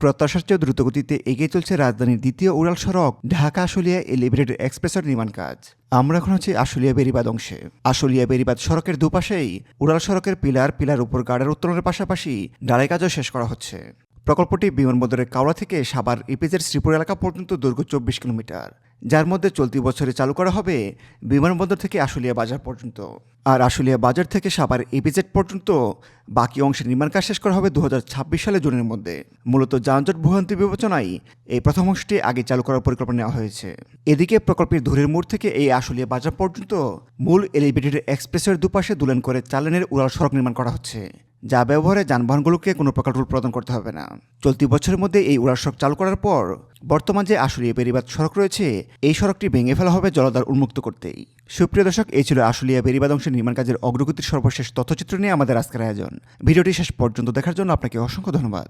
প্রত্যাশার চেয়ে দ্রুতগতিতে এগিয়ে চলছে রাজধানীর দ্বিতীয় উড়াল সড়ক, ঢাকা আশুলিয়া এলিভেটেড এক্সপ্রেসের নির্মাণ কাজ। আমরা এখন আছি আশুলিয়া বেরিবাদ অংশে। আশুলিয়া বেরিবাদ সড়কের দুপাশেই উড়াল সড়কের পিলার পিলার উপর গার্ডের উত্তোলনের পাশাপাশি ডালাই কাজও শেষ করা হচ্ছে। প্রকল্পটি বিমানবন্দরের কাওড়া থেকে সাবার ইপিজের শ্রীপুর এলাকা পর্যন্ত দৈর্ঘ্য চব্বিশ কিলোমিটার। যার মধ্যে চলতি বছরে চালু করা হবে বিমানবন্দর থেকে আশুলিয়া বাজার পর্যন্ত। আর আশুলিয়া বাজার থেকে সাভার ইপিজেড পর্যন্ত বাকি অংশের নির্মাণ কাজ শেষ করা হবে দু হাজার ছাব্বিশ সালে জুনের মধ্যে। মূলত যানজট ভোগান্তি বিবেচনায় এই প্রথম অংশটি আগে চালু করার পরিকল্পনা নেওয়া হয়েছে। এদিকে প্রকল্পের ধুরের মোড় থেকে এই আশুলিয়া বাজার পর্যন্ত মূল এলিভেটেড এক্সপ্রেসের দুপাশে দুলেন করে চালানের উড়াল সড়ক নির্মাণ করা হচ্ছে। যা ব্যবহারে যানবাহনগুলোকে কোনো প্রকার রুল প্রদান করতে হবে না। চলতি বছরের মধ্যে এই উড়ার সড়ক চালু করার পর বর্তমান যে আশুলিয়া বেরিবাদ সড়ক রয়েছে, এই সড়কটি ভেঙে ফেলা হবে জলধার উন্মুক্ত করতেই। সুপ্রিয় দর্শক, এই ছিল আশুলিয়া বেরিবাদ অংশের নির্মাণ কাজের অগ্রগতির সর্বশেষ তথ্যচিত্র নিয়ে আমাদের আজকের আয়োজন। ভিডিওটি শেষ পর্যন্ত দেখার জন্য আপনাকে অসংখ্য ধন্যবাদ।